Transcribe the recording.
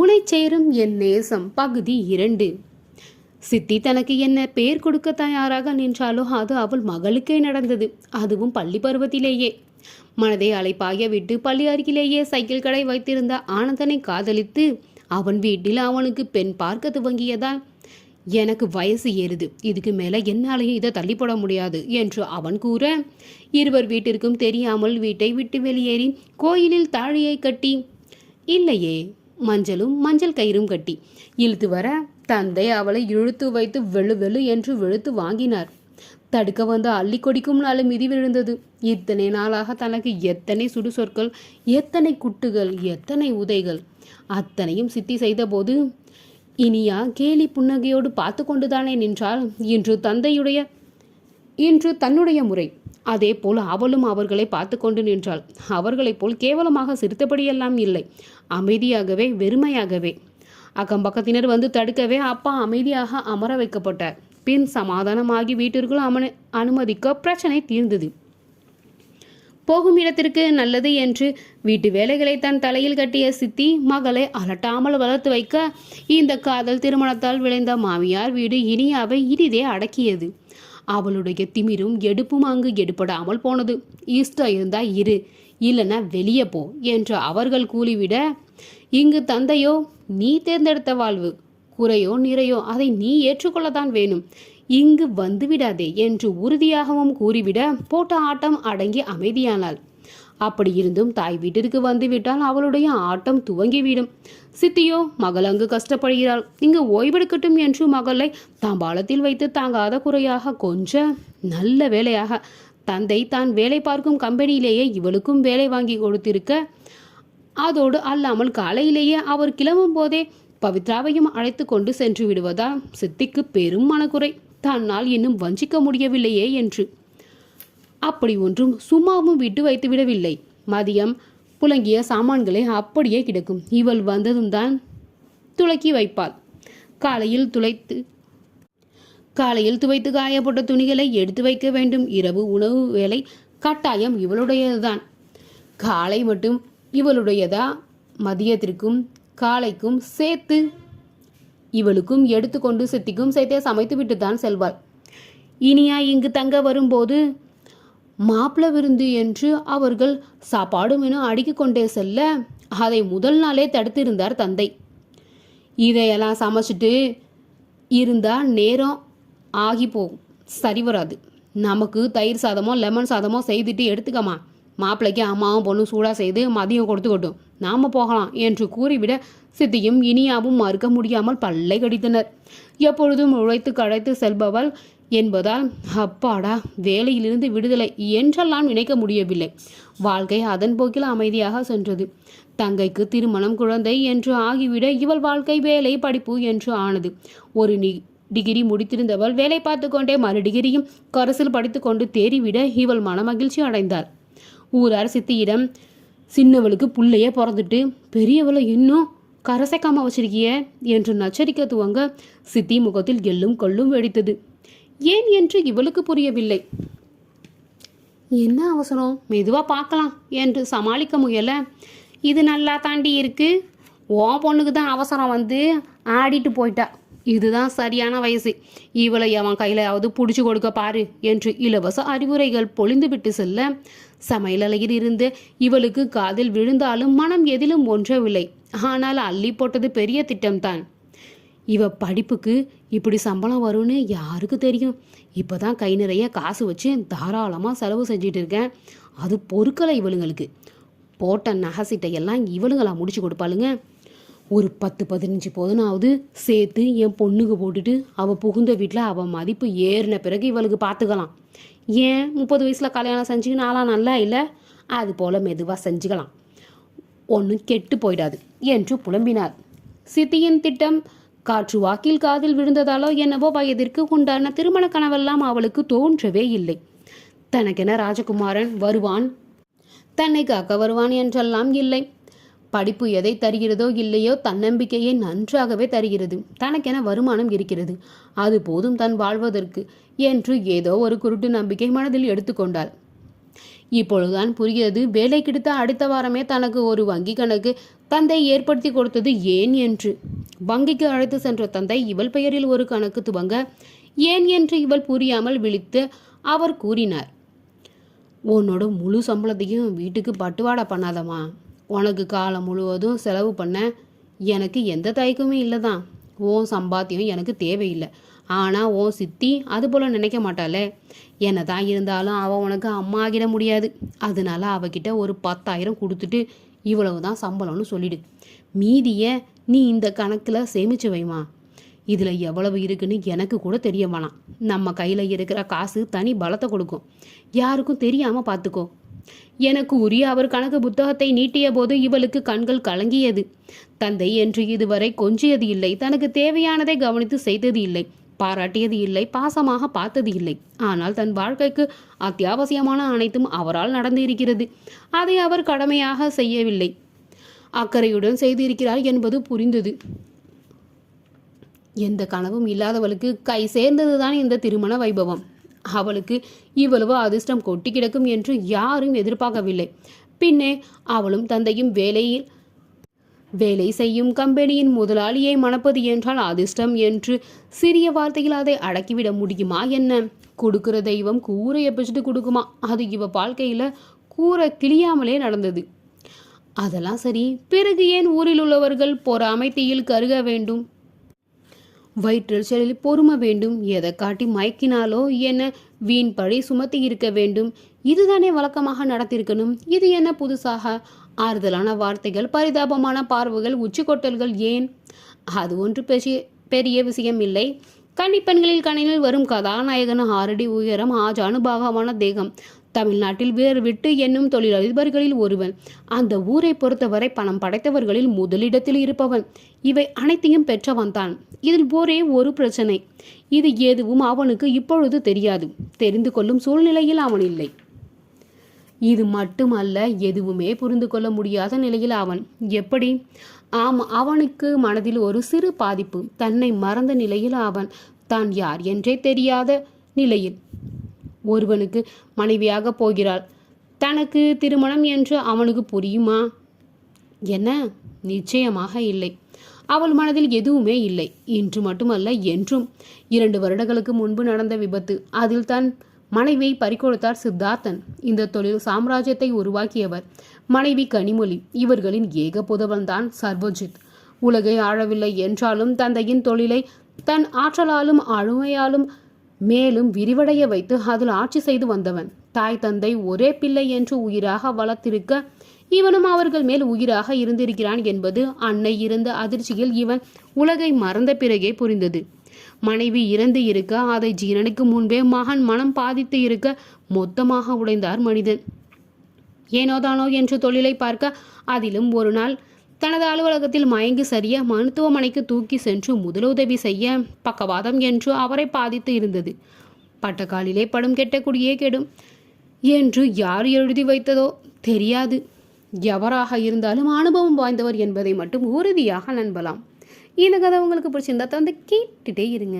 உனை சேரும் என் நேசம் பகுதி இரண்டு. சித்தி தனக்கு என்ன பேர் கொடுக்க தயாராக நின்றாலோ அது அவள் மகளுக்கே நடந்தது. அதுவும் பள்ளி பருவத்திலேயே. மனதை அலைப்பாய விட்டு பள்ளி அருகிலேயே சைக்கிள் கடை வைத்திருந்த ஆனந்தனை காதலித்து அவன் வீட்டில் அவனுக்கு பெண் பார்க்க துவங்கியதால் எனக்கு வயசு ஏறுது. இதுக்கு மேலே என்னாலையும் இதை தள்ளி போட முடியாது என்று அவன் கூற இருவர் வீட்டிற்கும் தெரியாமல் வீட்டை விட்டு வெளியேறி கோயிலில் தாழியை கட்டி இல்லையே மஞ்சளும் மஞ்சள் கயிறும் கட்டி இழுத்து வர தந்தை அவளை இழுத்து வைத்து வெளு வெளு என்று வெளுத்து வாங்கினார். தடுக்க வந்து அள்ளி கொடிக்கும் நாள் மிதி விழுந்தது. இத்தனை நாளாக தனக்கு எத்தனை சுடு சொற்கள் எத்தனை குட்டுகள் எத்தனை உதைகள் அத்தனையும் சித்தி செய்தபோது இனியா கேலி புன்னகையோடு பார்த்து கொண்டுதானே நின்றால் இன்று தந்தையுடைய இன்று தன்னுடைய முறை. அதே போல் அவளும் அவர்களை பார்த்து கொண்டு நின்றாள். அவர்களைப் போல் கேவலமாக சிரித்தபடியெல்லாம் இல்லை. அமைதியாகவே வெறுமையாகவே. அக்கம் பக்கத்தினர் வந்து தடுக்கவே அப்பா அமைதியாக அமர வைக்கப்பட்டார். பின் சமாதானமாகி வீட்டிற்குள் அமனு அனுமதிக்க பிரச்சனை தீர்ந்தது. போகும் இடத்திற்கு நல்லது என்று வீட்டு வேலைகளை தன் தலையில் கட்டிய சித்தி மகளை அலட்டாமல் வளர்த்து வைக்க இந்த காதல் திருமணத்தால் விளைந்த மாமியார் வீடு இனியாவை இனிதே அடக்கியது. அவளுடைய திமிரும் எடுப்பும் அங்கு எடுபடாமல் போனது. ஈஸ்டா இருந்தா இரு. இல்லைன்னா வெளியே போ என்று அவர்கள் கூலிவிட இங்கு தந்தையோ நீ தேர்ந்தெடுத்த வாழ்வு குறையோ நிறையோ அதை நீ ஏற்றுக்கொள்ளத்தான் வேணும். இங்கு வந்துவிடாதே என்று உறுதியாகவும் கூறிவிட போட்ட ஆட்டம் அடங்கி அமைதியானாள். அப்படி இருந்தும் தாய் வீட்டிற்கு வந்துவிட்டால் அவளுடைய ஆட்டம் துவங்கிவிடும். சித்தியோ மகள் அங்கு கஷ்டப்படுகிறாள். இங்கு ஓய்வெடுக்கட்டும் என்று மகளை தாம்பாளத்தில் வைத்து தாங்காத குறையாக கொஞ்ச நல்ல வேலையாக தந்தை தான் வேலை பார்க்கும் கம்பெனியிலேயே இவளுக்கும் வேலை வாங்கி கொடுத்திருக்க. அதோடு அல்லாமல் காலையிலேயே அவர் கிளம்பும் போதே பவித்ராவையும் அழைத்து கொண்டு சென்று விடுவதால் சித்திக்கு பெரும் மனக்குறை. தன்னால் இன்னும் வஞ்சிக்க முடியவில்லையே என்று. அப்படி ஒன்றும் சும்மாவும் விட்டு வைத்து விடவில்லை. மதியம் புலங்கிய சாமான்களை அப்படியே கிடக்கும். இவள் வந்ததும் தான் துளக்கி வைப்பாள். காலையில் துளைத்து காலையில் துவைத்து காயப்பட்ட துணிகளை எடுத்து வைக்க வேண்டும். இரவு உணவு வேலை கட்டாயம் இவளுடையதுதான். காலை மட்டும் இவளுடையதா? மதியத்திற்கும் காலைக்கும் சேர்த்து இவளுக்கும் எடுத்துக்கொண்டு சித்திக்கும் சேர்த்தே சமைத்து தான் செல்வாள். இனியா இங்கு தங்க வரும்போது மாப்பிள விருந்து என்று அவர்கள் சாப்பாடும் என அடுக்கிக் கொண்டே செல்ல அதை முதல் நாளே தடுத்திருந்தார் தந்தை. இதையெல்லாம் சமைச்சிட்டு இருந்தால் நேரம் ஆகி போகும். சரி வராது. நமக்கு தயிர் சாதமோ லெமன் சாதமோ செய்துட்டு எடுத்துக்கமா மாப்பிள்ளைக்கு அம்மாவும் பொண்ணும் சூடாக செய்து மதியம் கொடுத்துக்கட்டும். நாம் போகலாம் என்று கூறிவிட சித்தியும் இனியாவும் மறுக்க முடியாமல் பல்லை கடித்தனர். எப்பொழுதும் உழைத்து கழைத்து செல்பவள் என்பதால் அப்பாடா வேலையிலிருந்து விடுதலை என்றெல்லாம் நினைக்க முடியவில்லை. வாழ்க்கை அதன் போக்கில் அமைதியாக சென்றது. தங்கைக்கு திருமணம் குழந்தை என்று ஆகிவிட இவள் வாழ்க்கை வேலை படிப்பு என்று ஆனது. ஒரு நி டிகிரி முடித்திருந்தவள் வேலை பார்த்து கொண்டே மறு டிகிரியும் கரசில் படித்துக்கொண்டு தேறிவிட இவள் மனமகிழ்ச்சி அடைந்தாள். ஊரார் சித்தியிடம் சின்னவளுக்கு புள்ளையே பிறந்துட்டு பெரியவளை இன்னும் கரசைக்காம வச்சிருக்கிய? என்று நச்சரிக்க துவங்க சித்தி முகத்தில் எள்ளும் கொள்ளும் வெடித்தது. ஏன் என்று இவளுக்கு புரியவில்லை. என்ன அவசரம்? மெதுவாக பார்க்கலாம் என்று சமாளிக்க முயல. இது நல்லா தாண்டி இருக்கு. ஓ பொண்ணுக்கு தான் அவசரம் வந்து ஆடிட்டு போயிட்டா. இதுதான் சரியான வயசு. இவளை அவன் கையிலாவது பிடிச்சு கொடுக்க பாரு என்று இலவச அறிவுரைகள் பொழிந்துவிட்டு செல்ல சமையலறையில் இருந்து இவளுக்கு காதில் விழுந்தாலும் மனம் எதிலும் ஒன்றவில்லை. ஆனால் அள்ளி போட்டது பெரிய திட்டம்தான். இவ படிப்புக்கு இப்படி சம்பளம் வரும்னு யாருக்கு தெரியும்? இப்போதான் கை நிறைய காசு வச்சு தாராளமாக செலவு செஞ்சிட்டு இருக்கேன். அது பொறுக்கலை இவளுங்களுக்கு. போட்ட நகைசிட்டையெல்லாம் இவளுங்களா முடிச்சு கொடுப்பாளுங்க? ஒரு பத்து பதினஞ்சு போதுனாவது சேர்த்து என் பொண்ணுக்கு போட்டுட்டு அவள் புகுந்த வீட்டில் அவள் மதிப்பு ஏறின பிறகு இவளுக்கு பார்த்துக்கலாம் ஏன்? முப்பது வயசில் கல்யாணம் செஞ்சுக்கின்னு நாளா நல்லா இல்லை? அது போல் மெதுவாக செஞ்சுக்கலாம். ஒன்றும் கெட்டு போயிடாது என்று புலம்பினார் சித்தியின் திட்டம் காற்று வாக்கில் காதில் விழுந்ததாலோ என்னவோ வயதிற்கு உண்டான திருமண கனவெல்லாம் அவளுக்கு தோன்றவே இல்லை. தனக்கென ராஜகுமாரன் வருவான். தன்னை காக்க வருவான் என்றெல்லாம் இல்லை. படிப்பு எதை தருகிறதோ இல்லையோ தன்னம்பிக்கையை நன்றாகவே தருகிறது. தனக்கென வருமானம் இருக்கிறது. அது போதும் தன் வாழ்வதற்கு என்று ஏதோ ஒரு குருட்டு நம்பிக்கை மனதில் எடுத்துக்கொண்டாள் இப்பொழுதுதான் புரிகிறது வேலை கிடைத்த அடுத்த வாரமே தனக்கு ஒரு வங்கி கணக்கு தந்தை ஏற்படுத்தி கொடுத்தது ஏன் என்று. வங்கிக்கு அழைத்து சென்ற தந்தை இவள் பெயரில் ஒரு கணக்கு துவங்க ஏன் என்று இவள் புரியாமல் விழித்து அவர் கூறினார். உன்னோட முழு சம்பளத்தையும் வீட்டுக்கு பட்டுவாடா பண்ணாதம்மா. உனக்கு காலம் முழுவதும் செலவு பண்ண எனக்கு எந்த தயக்கமும் இல்லை தான் உன் சம்பாத்தியம் எனக்கு தேவையில்லை. ஆனால் உன் சித்தி அது போல் நினைக்க மாட்டாளே. என்ன தான் இருந்தாலும் அவள் உனக்கு அம்மா ஆகிட முடியாது. அதனால அவகிட்ட ஒரு பத்தாயிரம் கொடுத்துட்டு இவ்வளவு தான் சம்பளம்னு சொல்லிடு. மீதியை நீ இந்த கணக்கில் சேமிச்சு வைமா. இதில் எவ்வளவு இருக்குன்னு எனக்கு கூட தெரிய வேணாம். நம்ம கையில் இருக்கிற காசு தனி பலத்தை கொடுக்கும். யாருக்கும் தெரியாமல் பார்த்துக்கோ எனக்கு உரிய அவர் கணக்கு புத்தகத்தை நீட்டிய போது இவளுக்கு கண்கள் கலங்கியது. தந்தை என்று இதுவரை கொஞ்சியது இல்லை. தனக்கு தேவையானதை கவனித்து செய்தது இல்லை. பாராட்டியது இல்லை. பாசமாக பார்த்தது இல்லை. ஆனால் தன் வாழ்க்கைக்கு அத்தியாவசியமான அனைத்தும் அவரால் நடந்து இருக்கிறது அதை அவர் கடமையாக செய்யவில்லை. அக்கறையுடன் செய்திருக்கிறார் என்பது புரிந்தது. எந்த கனவும் இல்லாதவளுக்கு கை சேர்ந்ததுதான் இந்த திருமண வைபவம். அவளுக்கு இவ்வளவு அதிர்ஷ்டம் கொட்டி கிடக்கும் என்று யாரும் எதிர்பார்க்கவில்லை. பின்னே அவளும் தந்தையும் வேலையில் வேலை செய்யும் கம்பெனியின் முதலாளியை மணப்பது என்றால் அதிர்ஷ்டம் என்று சிறிய வார்த்தையில் அதை அடக்கிவிட முடியுமா என்ன? கொடுக்கிற தெய்வம் கூரையை பிச்சுட்டு கொடுக்குமா? அது இவ வாழ்க்கையில் கூரை கிளியாமலே நடந்தது. அதெல்லாம் சரி பிறகு ஏன் ஊரில் உள்ளவர்கள் பொறாமை தீயில் கருக வேண்டும்? வயிற்றில் செழில் பொறுமை வேண்டும். எதை காட்டி மயக்கினாலோ என்ன? வீண் பழி சுமத்தி இருக்க வேண்டும். இதுதானே வழக்கமாக நடத்திருக்கணும். இது என்ன புதுசாக? ஆறுதலான வார்த்தைகள் பரிதாபமான பார்வைகள் உச்சிக்கொட்டல்கள் ஏன்? அது ஒன்று பெரிய பெரிய விஷயம் இல்லை. கன்னிப்பெண்களில் கணினில் வரும் கதாநாயகன் ஆறடி உயரம் ஆஜானுபாகமான தேகம். தமிழ்நாட்டில் வேறு விட்டு என்னும் தொழிலதிபர்களில் ஒருவன். அந்த ஊரை பொறுத்தவரை பணம் படைத்தவர்களில் முதலிடத்தில் இருப்பவன். இவை அனைத்தையும் பெற்றவன் தான். இதில் ஒரே ஒரு பிரச்சனை. இது எதுவும் அவனுக்கு இப்பொழுது தெரியாது. தெரிந்து கொள்ளும் சூழ்நிலையில் அவன் இல்லை. இது மட்டுமல்ல எதுவுமே புரிந்து கொள்ள முடியாத நிலையில் அவன். எப்படி? ஆம் அவனுக்கு மனதில் ஒரு சிறு பாதிப்பு. தன்னை மறந்த நிலையில் அவன். தான் யார் என்றே தெரியாத நிலையில். ஒருவனுக்கு மனைவியாக போகிறாள். தனக்கு திருமணம் என்று அவனுக்கு புரியுமா? என்ன? நிச்சயமாக இல்லை. அவள் மனதில் எதுவுமே இல்லை. இன்று மட்டுமல்ல என்றும். இரண்டு வருடங்களுக்கு முன்பு நடந்த விபத்து. அதில் தன் மனைவியை பறிக்கொடுத்தார் சித்தார்த்தன். இந்த தொழில் சாம்ராஜ்யத்தை உருவாக்கியவர் மனைவி கனிமொழி. இவர்களின் ஏக புதவன்தான் சர்வஜித். உலகை ஆழவில்லை என்றாலும் தந்தையின் தொழிலை தன் ஆற்றலாலும் அழுமையாலும் மேலும் விரிவடைய வைத்து அதில் ஆட்சி செய்து வந்தவன். தாய் தந்தை ஒரே பிள்ளை என்று உயிராக வளர்த்திருக்க இவனும் அவர்கள் மேல் உயிராக இருந்திருக்கிறான் என்பது அன்னை இருந்த அதிர்ச்சியில் இவன் உலகை மறந்த பிறகே புரிந்தது. மனைவி இறந்து இருக்க அதை ஜீரனுக்கு முன்பே மகன் மனம் பாதித்து இருக்க மொத்தமாக உடைந்தார் மனிதன். ஏனோதானோ என்று தொழிலை பார்க்க அதிலும் ஒரு நாள் தனது அலுவலகத்தில் மயங்கி சரிய மருத்துவமனைக்கு தூக்கி சென்று முதலுதவி செய்ய பக்கவாதம் என்று அவரை பாதித்து இருந்தது. பட்டக்காலிலே படும் கெட்ட குடியே கெடும் என்று யார் எழுதி வைத்ததோ தெரியாது. எவராக இருந்தாலும் அனுபவம் வாய்ந்தவர் என்பதை மட்டும் உறுதியாக நம்பலாம். இந்த கதை உங்களுக்கு பிடிச்சிருந்தா வந்து கேட்டுட்டே இருங்க.